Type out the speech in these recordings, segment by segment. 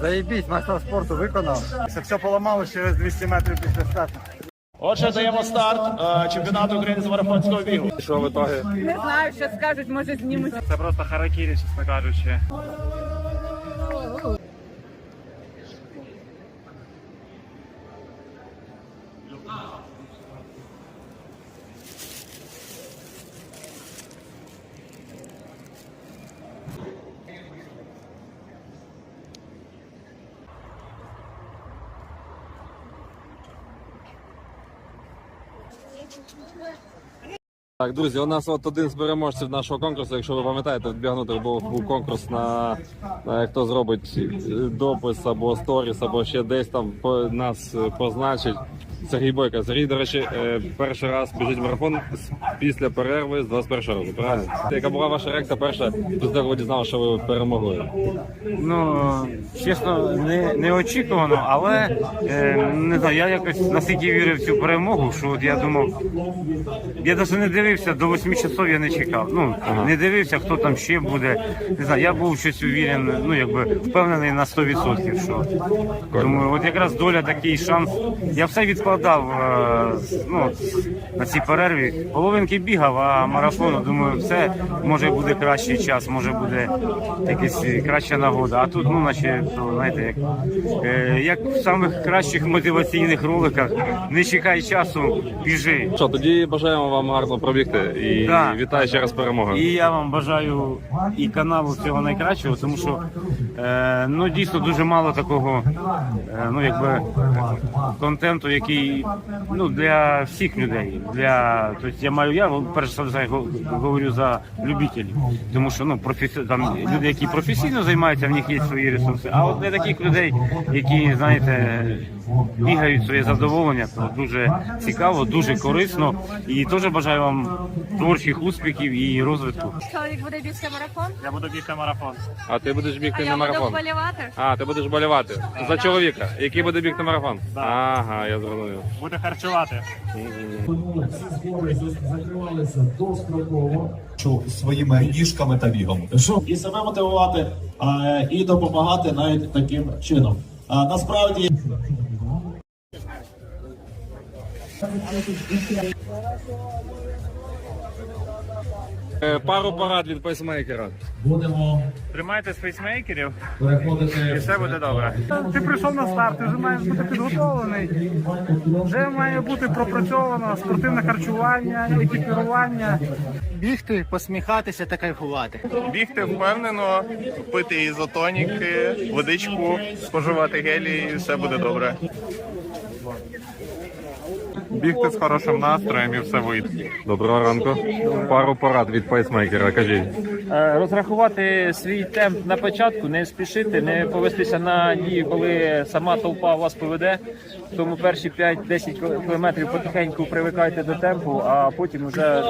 Заєбіть, майстер спорту виконав. Це все поламало через 200 метрів після старту. Отже, даємо старт е, чемпіонату України з марафонського бігу. Що в ітогі? Не знаю, що скажуть, може знімуть. Це просто харакірі, чесно кажучи. Так, друзі, у нас от один з переможців нашого конкурсу. Якщо ви пам'ятаєте, відбігнути був, був конкурс на, на хто зробить е, допис або сторіс, або ще десь там по, нас позначить. Сергій Бойко. Сергій, до речі, е, перший раз біжить марафон після перерви з 21 року. Правильно? Яка була ваша реакція перша, після того, ви дізналися, що ви перемогли? Ну, чесно, не, неочікувано, але е, не знаю, я якось настільки вірив в цю перемогу, що от я думав, я навіть не дивився, до 8 часов я не чекав. Ну, не дивився, хто там ще буде. Не знаю, я був щось увірен, ну якби впевнений на 100%, що думаю, от якраз доля такий шанс. Я все відкладав е, з- ну, на цій перерві. Половинки бігав, а марафону, думаю, все може буде кращий час, може буде якась краща нагода. А тут, ну, наче, знаєте, як, е, як в самих кращих мотиваційних роликах, не чекай часу, біжи. Що тоді бажаємо вам гарно пробігти і Да. вітаю ще раз з. І я вам бажаю і каналу всього найкращого, тому що е, ну дійсно дуже мало такого е, ну якби контенту, який ну для всіх людей. Для тобто я маю я перш за все го- говорю за любителів, тому що ну професі, там люди, які професійно займаються, в них є свої ресурси. А от для таких людей, які знаєте. Бігають своє задоволення, то дуже цікаво, дуже корисно. І теж бажаю вам творчих успіхів і розвитку. Чоловік буде бігти марафон, Я буду бігти марафон. А ти будеш а бігти я на буду марафон. А, ти будеш болівати за чоловіка, який буде бігти марафон. Ага, я зрозумів. Буду харчувати. всі збори закривалися що своїми ніжками та бігом. щоб і себе мотивувати, а, і допомагати навіть таким чином. А, насправді Пару порад від пейсмейкера. будемо Тримайте фейсмейкерів, переходити. і все буде добре. Ти прийшов на старт, ти вже маєш бути підготовлений. Вже має бути пропрацьовано спортивне харчування, екіпірування. бігти, посміхатися та кайфувати. Бігти впевнено, пити ізотоніки, водичку, споживати гелі, і все буде добре. Бігти з хорошим настроєм і все вийде. Доброго ранку. Пару порад від пейсмейкера, кажіть. Е, Розрахувати свій темп на початку, не спішити, не повестися на дії, коли сама толпа вас поведе. Тому перші 5-10 кілометрів потихеньку привикайте до темпу, а потім вже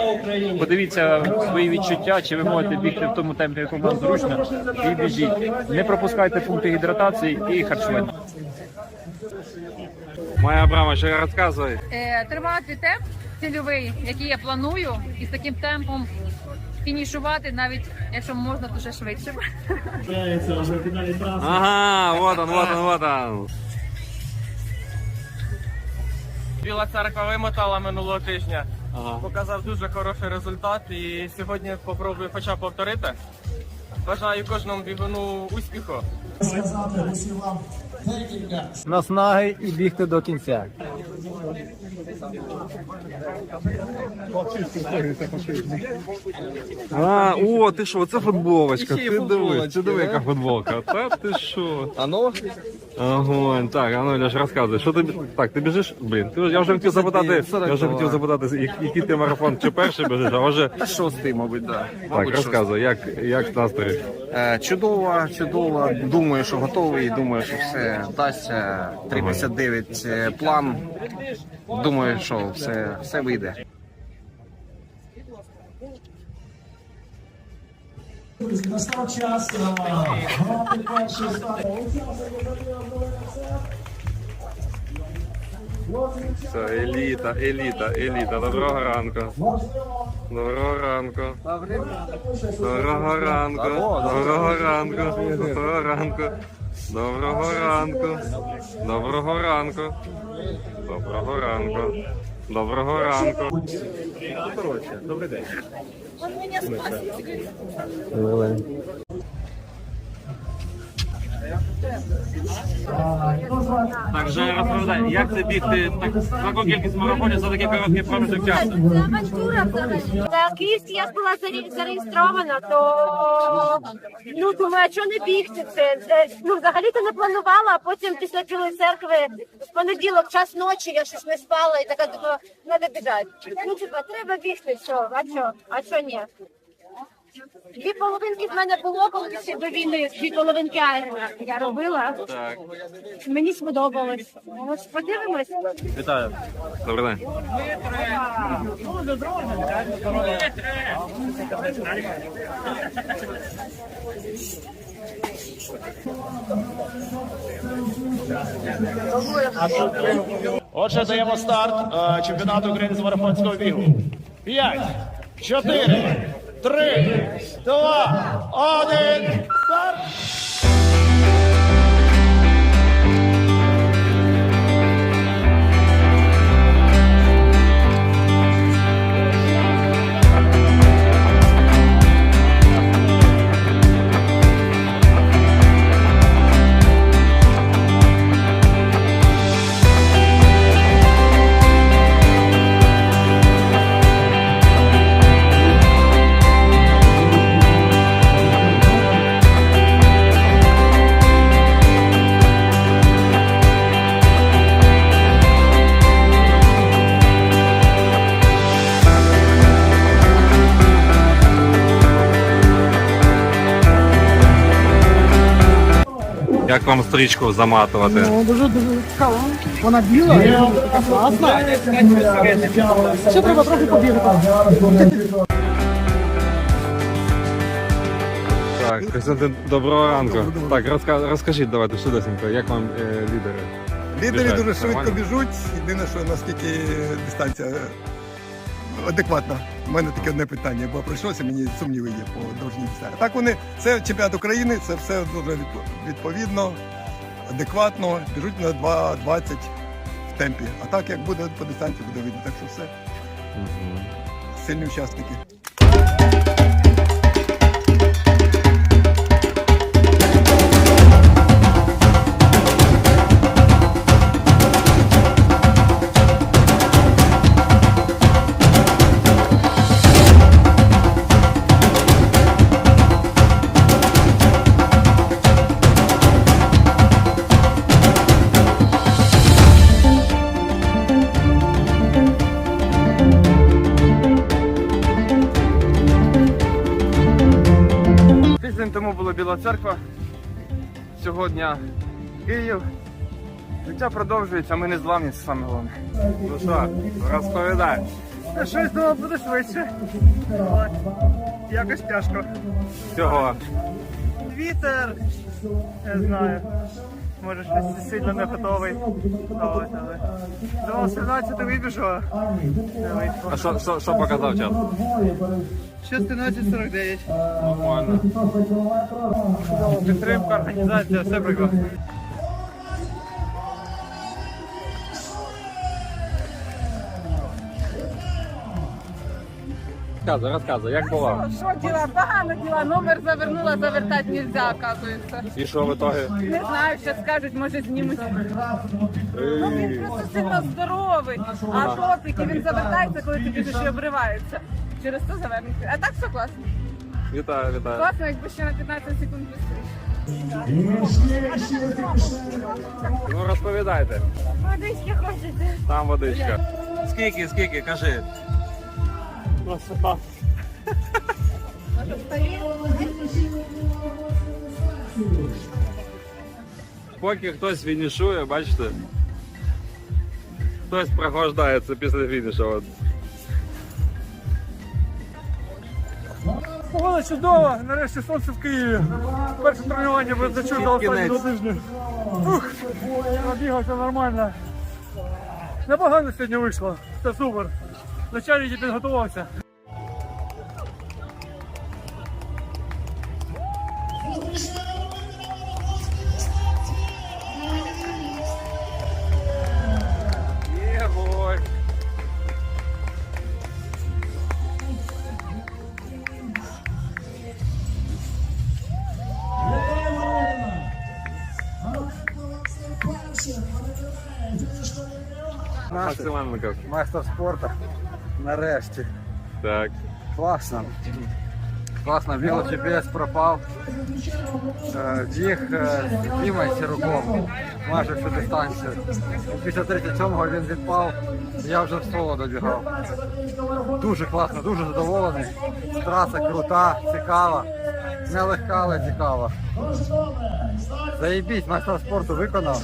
подивіться свої відчуття, чи ви можете бігти в тому темпі, якому вам зручно, і біжіть. Не пропускайте пункти гідратації і харчування. Майя Абрамович, розказуй. Е, тримати темп цільовий, який я планую, і з таким темпом фінішувати, навіть якщо можна, дуже швидше. Ага, вот он, вот он, вот он. Біла церква вимотала минулого тижня. Ага. Показав дуже хороший результат і сьогодні спробую хоча б повторити. Бажаю кожному бігуну успіху. Наснаги і бігти до кінця. А, о, ти що, це футболочка. Ти диви, ти диви, яка футболка. Та ти що? А ну? Огонь. Так, а ну Ляш, розказуй, що ти так, ти біжиш? Блін, ти я вже хотів запитати, я вже хотів запитати, я- який ти марафон, чи перший біжиш, а вже Шостий, мабуть, так. так, розказуй, як, як настрій? Е, чудово, чудово. Думаю, що готовий. Думаю, що все вдасться. 359 е, план. Думаю, що все, все вийде. Настав час Все, еліта, еліта, еліта. Доброго ранку. Доброго ранку. Доброго ранку. Доброго ранку. Доброго ранку. Доброго ранку. Доброго ранку. Доброго ранку. Доброго ранку. Так, вже розповідай, як це бігти так, таку кількість марафонів за такий короткий проміжок часу? Це авантюра взагалі. Та Київській я була заре- зареєстрована, то ну думаю, а чого не бігти це? Ну взагалі то не планувала, а потім після Білої церкви в понеділок, час ночі, я щось не спала і така думаю, треба бігати. Ну типа, треба бігти, що, а що, а що ні? Дві половинки в мене було, коли ще до війни, дві половинки Айрона я робила. Так. Мені сподобалось. Ось подивимось. Вітаю. Добрий день. Отже, даємо старт е, чемпіонату України з марафонського бігу. П'ять, чотири, три, два, один, вам стрічку заматувати? Дуже дуже цікаво. Вона біла, класна. Ще треба трохи побігати. Так, Костянтин, доброго ранку. Так, розка- розкажіть, давайте швидесенько, як вам е, лідери? Лідери Біжать дуже швидко нормально? біжуть. Єдине, що наскільки дистанція адекватна. У мене таке одне питання, бо пройшлося, мені сумніви є по довжній А Так вони, це чемпіонат України, це все дуже відповідно, адекватно, біжуть на 2.20 в темпі. А так як буде по дистанції, буде видно. Так що все, Угу. сильні учасники. Церква. Сьогодні Київ. Життя продовжується, ми не зламні, це саме головне. Ну що, розповідай. Щось думав буде швидше. Якось тяжко. Цього. Вітер. Не знаю. Може щось сильно не готовий. Але. Думав 17 вибіжу. а. А що, що, що показав час? 16.49. Нормально. Підтримка, організація, все прекрасно. Розказуй, розказуй, як було? Що діла? Погано діла. Номер завернула, завертати нельзя, оказується. І що в итоге? Не знаю, що скажуть, може знімуть. Ну він просто сильно здоровий, а топіки він завертається, коли ти біжиш і обривається. Через це завернути. А так все класно. Вітаю, вітаю. Класно, якби ще на 15 секунд швидше. Ну розповідайте. Водички хочете. Там водичка. Скільки, скільки, кажи. Поки хтось фінішує, бачите? Хтось прохождається після фінішу. Погода чудова, нарешті сонце в Києві. Перше тренування без дочу останні два тижні. Ух, набігався нормально. Непогано сьогодні вийшло. Це супер. Вначалі я Максименко. Майстер спорту. Нарешті. Так. Класно. Класно, GPS пропав. Е, Біг е, з Дімою Сіруком майже всю дистанцію. Після 37-го він відпав, я вже в соло добігав. Дуже класно, дуже задоволений. Траса крута, цікава. Нелегка, але цікава. Заєбіть, майстер спорту виконав.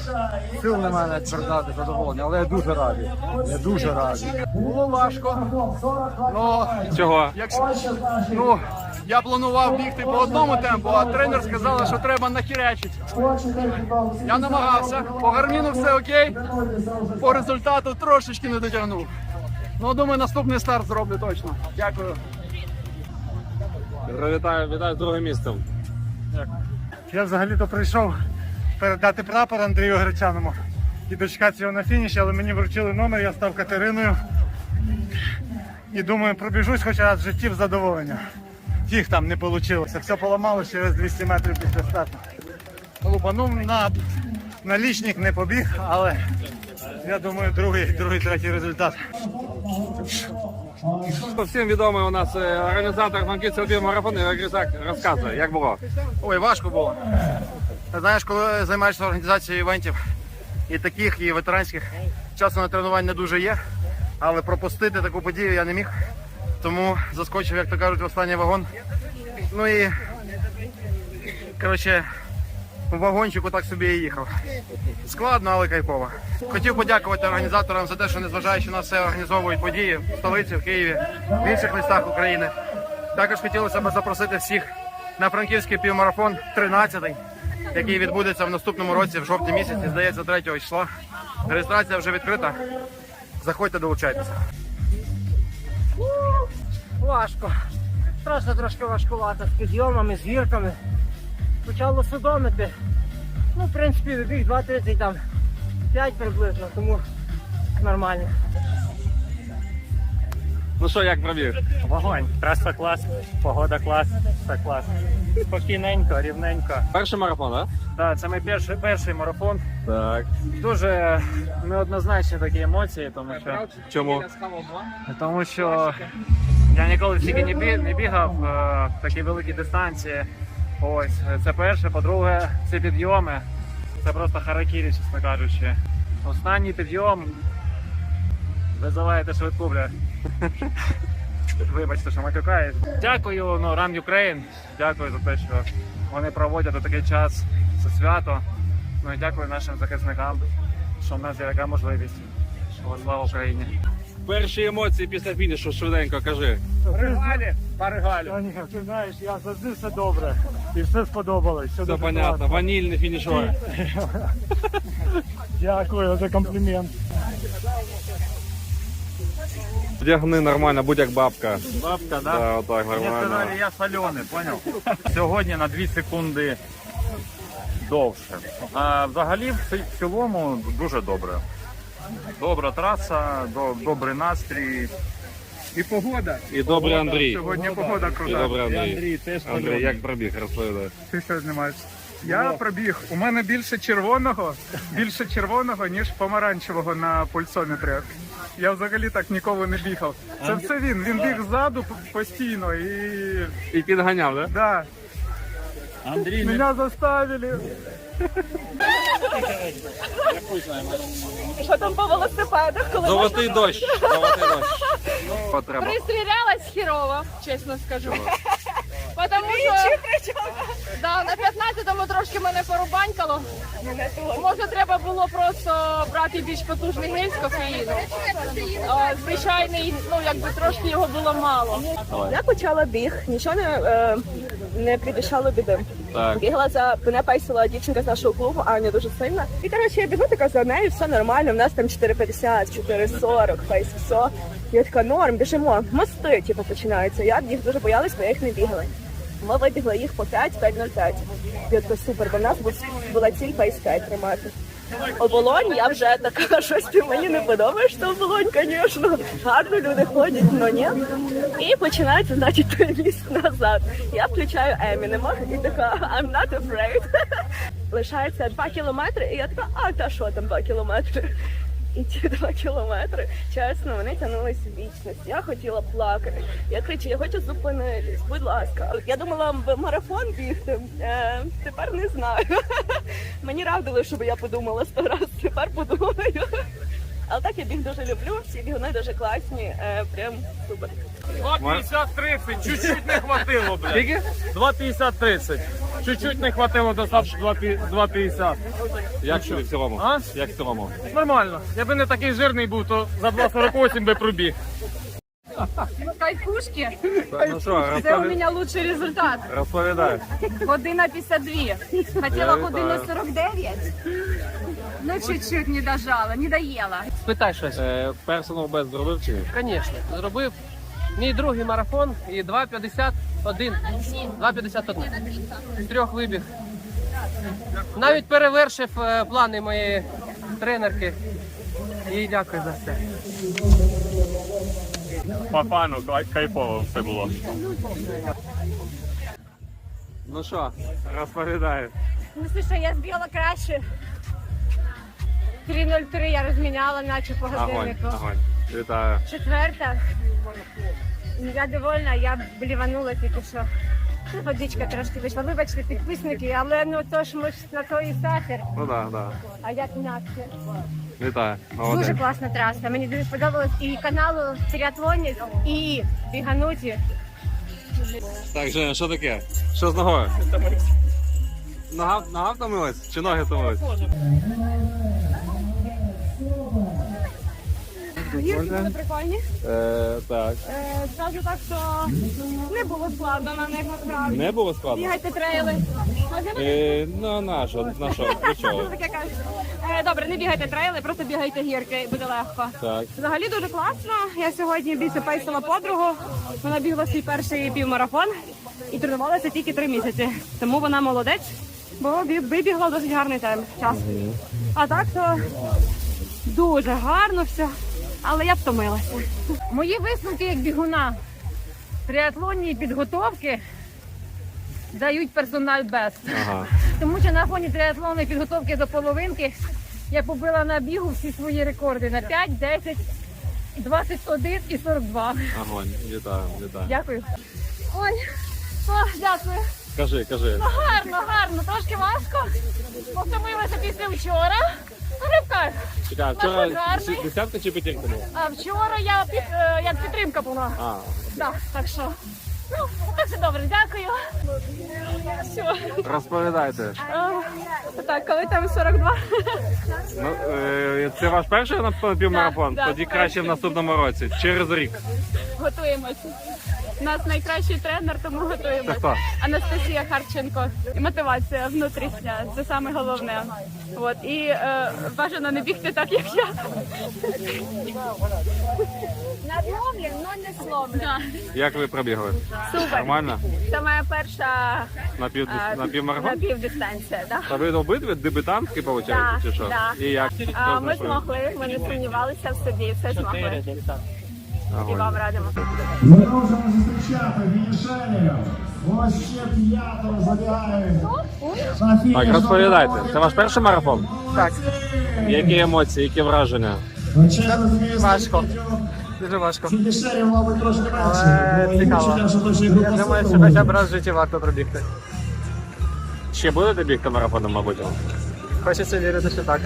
Сил немає навіть передати задоволення, але я дуже радий. Я дуже радий. Було важко. Ну, Чого? якщо, ну, я планував бігти по одному темпу, а тренер сказала, що треба нахірячити. Я намагався. По гарміну все окей. По результату трошечки не дотягнув. Ну, думаю, наступний старт зроблю точно. Дякую. Вітаю, вітаю з другим місцем. Я взагалі-то прийшов передати прапор Андрію Гречаному і дочекатися його на фініші, але мені вручили номер, я став Катериною. І думаю, пробіжусь хоч раз в житті в задоволення. Тих там не вийшло. Все поламало через 200 метрів після старту. Лупанув на, на лічник не побіг, але я думаю, другий, другий, третій результат. Всім відомий у нас е, організатор Франківського біомарафону Ігор Гризак розказує, як було. Ой, важко було. Знаєш, коли займаєшся організацією івентів і таких, і ветеранських, часу на тренувань не дуже є, але пропустити таку подію я не міг. Тому заскочив, як то кажуть, в останній вагон. Ну і коротше, вагончику так собі і їхав. Складно, але кайфово. Хотів подякувати організаторам за те, що незважаючи на все організовують події в столиці, в Києві, в інших містах України. Також хотілося б запросити всіх на франківський півмарафон 13-й, який відбудеться в наступному році, в жовтні місяці, здається, 3 числа. Реєстрація вже відкрита. Заходьте, долучайтеся. Важко. Страшно трошки важкувато з підйомами, з гірками. Почало судомити. Ну, в принципі, біг 2.30 там 5 приблизно, тому нормально. Ну що, як пробіг? Вогонь, траса клас, погода клас, все клас. Спокійненько, рівненько. Перший марафон, так? Так, це мій перший, перший марафон. Так. Дуже неоднозначні такі емоції, тому що Чому? Тому що я ніколи стільки не біг, не бігав е, в такій великій дистанції. Ось це перше. По-друге, ці підйоми. Це просто харакірі, чесно кажучи. Останній підйом. Визиваєте швидку, бля. Вибачте, що матюкаюсь. Дякую ну, Run Ukraine. Дякую за те, що вони проводять у такий час це свято. Ну і дякую нашим захисникам, що в нас є така можливість. Слава Україні! Перші емоції після фінішу швиденько кажи. Ригалі, паригалі. Таня, ти знаєш, я завжди все добре. І все сподобалось. Все, Все дуже понятно. класно. Ванільний фінішер. Дякую за комплімент. Вдягни нормально, будь як бабка. Бабка, Да, да? отак Мені нормально. сказали, я солений, поняв? Сьогодні на 2 секунди довше. А взагалі в ці- в цілому дуже добре. Добра траса, до- добрий настрій. І погода. І добрий Андрій. Сьогодні погода І крута. добрий Андрій. Андрій теж Андрій, як пробіг, розповідай. Ти що знімаєш? Я пробіг. У мене більше червоного, більше червоного, ніж помаранчевого на пульсометрі. Я взагалі так ніколи не бігав. Це все він. Він біг ззаду п- постійно і. І підганяв, так? Да. Андрій, Мене заставили. Що там по велосипедах, коли Золотий дощ. Золотий дощ. Потреба. Пристрілялась хірово, чесно скажу. Потому що да, на 15-му трошки мене порубанькало. Може, треба було просто брати більш потужний гель з кофеїну. А, Звичайний, ну якби трошки його було мало. Я почала біг, нічого не, е, не предвіщало біди. Так. Бігла за мене пейсила дівчинка з нашого клубу, Аня дуже сильна. І коротше, я бігу така за нею, все нормально. В нас там 4,50, 4,40, фейс, все. Я така норм, біжимо. Мости, типу, починаються. Я їх дуже боялась, бо я їх не бігала. Ми вибігли їх по 5, 5,05. Я така супер, бо в нас була ціль фейс 5 тримати. Оболонь, я вже така, щось мені не подобаєшся, оболонь, звісно. Гарно люди ходять, але ні. І починається, значить, той ліс назад. Я включаю Емінема і така, I'm not afraid. Лишається 2 кілометри, і я така, а та що там 2 кілометри? І ті два кілометри, чесно, вони тягнулись в вічність. Я хотіла плакати. Я кричу, я хочу зупинитись, будь ласка. Я думала в марафон бігти. Е, тепер не знаю. Мені радили, щоб я подумала сто разів. Тепер подумаю. Але так я біг дуже люблю. Всі бігуни дуже класні. Е, прям супер. 2,50-30, чуть-чуть не хватило, блядь. Скільки? 2,50-30. Чуть-чуть не хватило до 2,50. Як тобі в цілому? А? Як в цілому? Нормально. Якби не такий жирний був, то за 2,48 би пробіг. Кайфушки. Ну що, Це у розпові... мене лучший результат. розповідай. Година 52. Хотіла Я годину вітаю. 49. Ну, чуть-чуть не дожала, не доела. Спитай щось. Е, персонал без зробив чи ні? Звісно, зробив мій другий марафон і 2,51. 2,51. Трьох вибіг. Навіть перевершив е, плани моєї тренерки. І дякую за все. Фану, кайфово все було. Ну що, розповідай. Ну слушай, я збігала краще. 3.03 я розміняла, наче по Огонь, огонь. Вітаю. Четверта. Я довольна, я бліванула тільки що. Водичка трошки вийшла. Вибачте, підписники, але ну то ж ми ж на то і сахар. Ну так, да, так. А як інакше? Вітаю. Дуже класна траса. Мені дуже сподобалось і каналу Тріатлоні, і бігануті. Так, Женя, що таке? Що з ногою? Нога, нога втомилась? Чи ноги втомились? Гірки були прикольні. Е, так. Е, Скажу так, що не було складно на них насправді. Не було складно? Бігайте трейли. Е, ну, на що? На що? Для чого? Таке кажуть. Е, Добре, не бігайте трейли, просто бігайте гірки, і буде легко. Так. Взагалі дуже класно. Я сьогодні більше пейсила подругу. Вона бігла свій перший півмарафон і тренувалася тільки три місяці. Тому вона молодець, бо бі- вибігла досить гарний темп час. А так то дуже гарно все, але я втомилася. Мої висновки як бігуна. Триатлонні підготовки дають персональ бест. Ага. Тому що на фоні триатлонної підготовки до половинки я побила на бігу всі свої рекорди на 5, 10, 21 і 42. Огонь. Вітаю, вітаю. Дякую. Ой, о, дякую. Кажи, кажи. Ну, гарно, гарно, трошки важко. Потомилася після вчора. Кайф. Чекай, вчора десятка чи п'ятірка була? А вчора я під, е, як підтримка була. А, Так, так що. Ну, так все добре, дякую. Все. розповідайте. Так, коли там 42? Ну, е, це ваш перший півмарафон? Да, да, Тоді краще в перший. наступному році, через рік. Готуємося. У нас найкращий тренер, тому Це готуємося. Анастасія Харченко. І мотивація внутрішня, це саме головне. От і е, бажано не бігти так, як я. Надломлен, але не сломлен. Як ви пробігли? Супер. Нормально? Це моя перша На, пів, е, на півмарафон? напівдистанція. Да? Та ви обидві дебютантки, виходить, Да, чи що? да. І як? А, ми змогли, ми не сумнівалися в собі, все змогли. І вам радимо. Продовжуємо зустрічати фінішерів. Ось ще п'ятеро забігають. На фініш. Так, розповідайте. Це ваш перший марафон? Так. Які емоції, які враження? Важко. Дуже важко. Фінішерів, мабуть, трошки менше. Але бо цікаво. відчуття, що точно Я група думаю, що хоча б раз в житті варто пробігти. Ще будете бігти марафоном, мабуть? Хочеться вірити, що так.